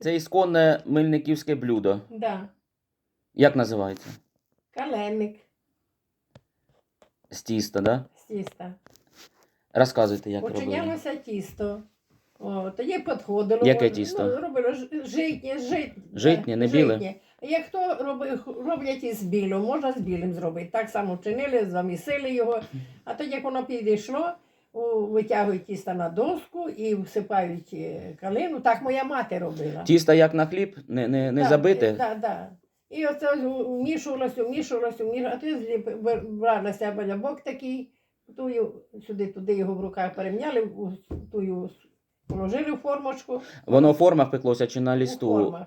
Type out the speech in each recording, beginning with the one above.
Це ісконне мельниківське блюдо. Да. Як називається? Каленник З тіста, да? з тіста. Розказуйте, як робили. Починялося тісто. О, тоді підходило. Яке о, тісто? Ну, робило ж- житнє, житнє. Житнє, не біле? Житнє. Як хто робив, роблять із білим, можна з білим зробити. Так само вчинили, замісили його. А тоді, як воно підійшло, витягують тісто на доску і всипають е, калину. Так моя мати робила. Тісто як на хліб, не, не, не Так, забите. Так, так. І оце вмішувалося, вмішувалося, вмішувалося, а ти бер- брали себе лябок такий, тую, сюди, туди його в руках перемняли, тую положили в формочку. Воно в формах пеклося чи на У лісту. формах.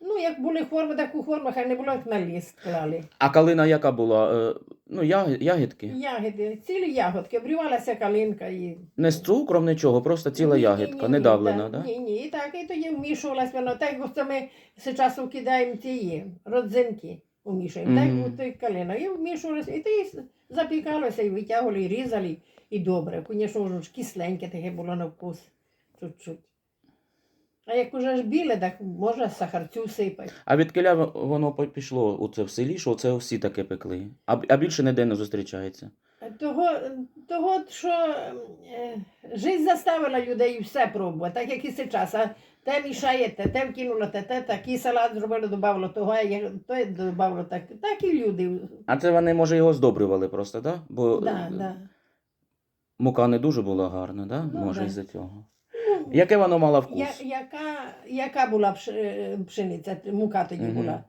Ну, як були форми, так у формах, а не було, як на ліст клали. А калина яка була? Ну, яги- ягідки. Ягоди, цілі ягодки, обрівалася калинка і. Не з цукром, нічого, просто ціла Ні, ні, ягідка, ні, не ні, давлена, так, да? Ні, ні, і так, і тоді вмішувалась воно. Так, ось ми зараз вкидаємо ті родзинки, вмішуємо, Мгм. так, от і калина. І вмішувалося, і тоді запікалося, і витягували, і різали, і добре. Звісно, воно ж кисленьке таке було на вкус, чуть-чуть. А як уже ж біле, так можна сахарцю сипати. А від киля воно пішло у це в селі, що це всі таке пекли. А, а більше ніде не зустрічається. Того, того що е, життя заставила людей все пробувати, так як і зараз. А те мішаєте, те вкинуло, те, те, такий салат зробили, додавало того, а я додавало так. Так і люди. А це вони, може, його здобрювали просто, да? Бо Да, да. мука не дуже була гарна, да? Ну, може, да. із-за цього. Ну, Яке воно мало вкус? Я, яка, яка була пш- е, пшениця, мука тоді Мгм. була?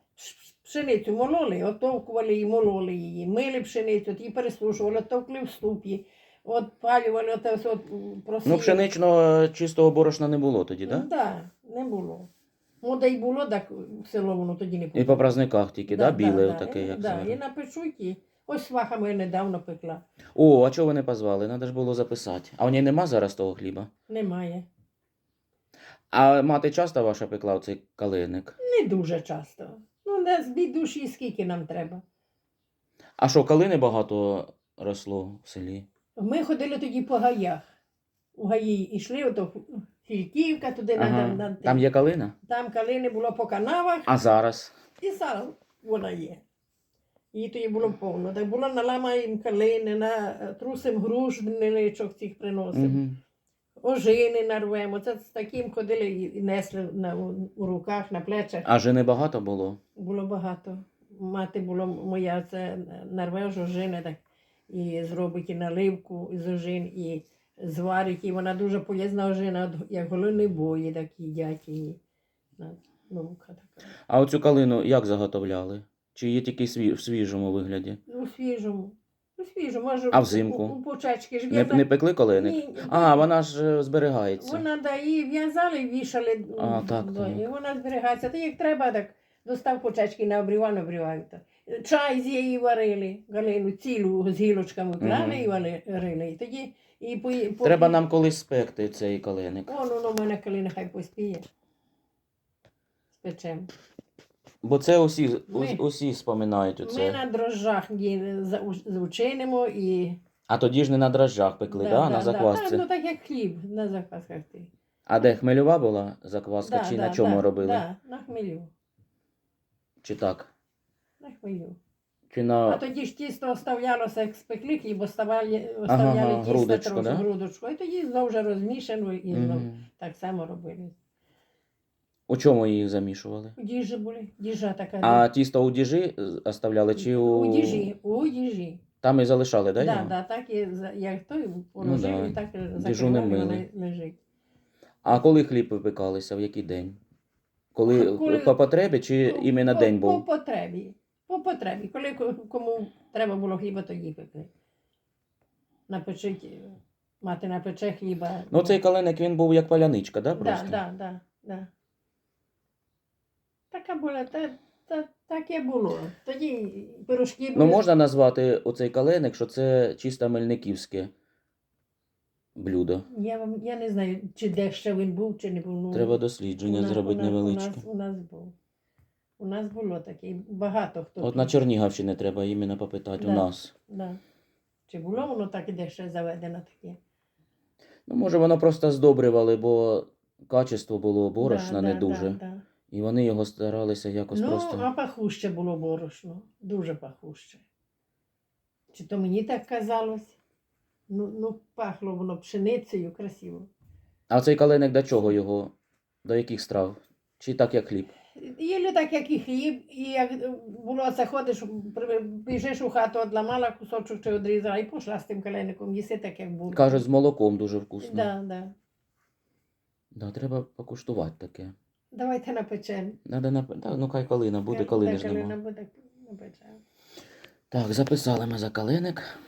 Пшеницю мололи, отовкували її, мололи її, мили пшеницю, ті пересушували, товкли в ступі, отпалювали, все от, м, просіяли. Ну, пшеничного чистого борошна не було тоді, Так, да? да, не було. Мода й було, так в село воно тоді не І по праздниках тільки, да? Біле да, таке, і- як да, зараз. І напечуть, і ось сваха моя недавно пекла. О, а чого ви не позвали? Надо ж було записати. А у ній нема зараз того хліба? Немає. А мати часто ваша пекла оцей калиник? Не дуже часто. Ну, не з від душі скільки нам треба. А що, калини багато росло в селі? Ми ходили тоді по гаях. У гаї йшли, ото Фільківка, туди на, Ага. на, Там є калина? там калини було по канавах, А зараз? і зараз вона є. Її тоді було повно. Так було наламаємо калини, на трусим груш ниличок цих приносимо. Угу. Ожини нарвемо. Це з таким ходили і несли на, у, руках, на плечах. А жени багато було? Було багато. Мати була моя, це нарве ж ожини, так, і зробить і наливку з ожин, і зварить. І вона дуже полезна ожина, як голини бої, так їдять її. Наука така. А оцю калину як заготовляли? Чи є тільки сві... в свіжому вигляді? У свіжому. У свіжому. Може, А взимку? У, у почечки ж Не, в'язали. не пекли калиник? Ні, А, вона ж е, зберігається. Вона да, її в'язали, вішали. А, так, да, так. І вона зберігається. Та як треба, так достав почечки на обріван, обрівають. Чай з її варили, галину цілу з гілочками клали Мгм. і варили. І тоді і по, по... Треба нам колись спекти цей калиник. Вон воно в мене коли нехай поспіє. Спечем. Бо це усі, Ми- ус- усі споминають Ми оце. на дрожжах її зучинимо і. А тоді ж не на дрожжах пекли, да, на заквасці. Так, ну так як хліб на заквасках ти. А де хмельова була закваска, Да, чи да, на чому да, робили? Да, на хмелю. Чи так? На хмелю. Чи А тоді ж тісто оставлялося, як спекли хліб, оставляли, ага, тісто грудочку, трохи, да? грудочку. І тоді знову вже розмішано і знову Мгм. так само робили. У чому їх замішували? У діжі були, діжа така. А тісто у діжі е, оставляли, чи у. у діжі, у діжі. Там і залишали, да? Да, його? да, так і як той положив, да. і так закривали, лежить. А коли хліб випекалися, в який день? Коли, Коли- по потребі чи По- іменно по, день По потребі. По потребі. Коли кому треба було хліба, тоді пекли. Напечить, мати напече хліба. Ну, цей калиник він був як паляничка, да, Да, просто? да, да, да. Така була, та, та, таке було. Тоді пирожки були. Ну, можна назвати оцей калиник, що це чисто мельниківське блюдо. Я, вам, я не знаю, чи де ще він був, чи не був. Ну, Треба у дослідження нас- зробити у нас, невеличке. У нас, у нас був. У нас було таке, багато хто. От на Чернігівщині треба іменно попитати у Да. нас. Да. Чи було воно так, де ще заведено таке? Ну, може, воно просто здобрювали, бо качество було борошна Да, не да, дуже. Да, да. І вони його старалися якось ну, просто. а пахуще було борошно, дуже пахуще. Чи то мені так казалось? Ну, ну пахло воно пшеницею красиво. А цей калиник до чого його? До яких страв? Чи так як хліб? Їли так, як і хліб, і як було заходиш, біжиш у хату, одламала кусочок чи одрізала і пішла з тим калеником, їси так, як було. Кажуть, з молоком дуже вкусно. Да, да. Да, треба покуштувати таке. Давайте напечемо. Надо на... да, ну хай калина буде, калини ж нема. не буде, напечемо. Так, записали ми за калиник.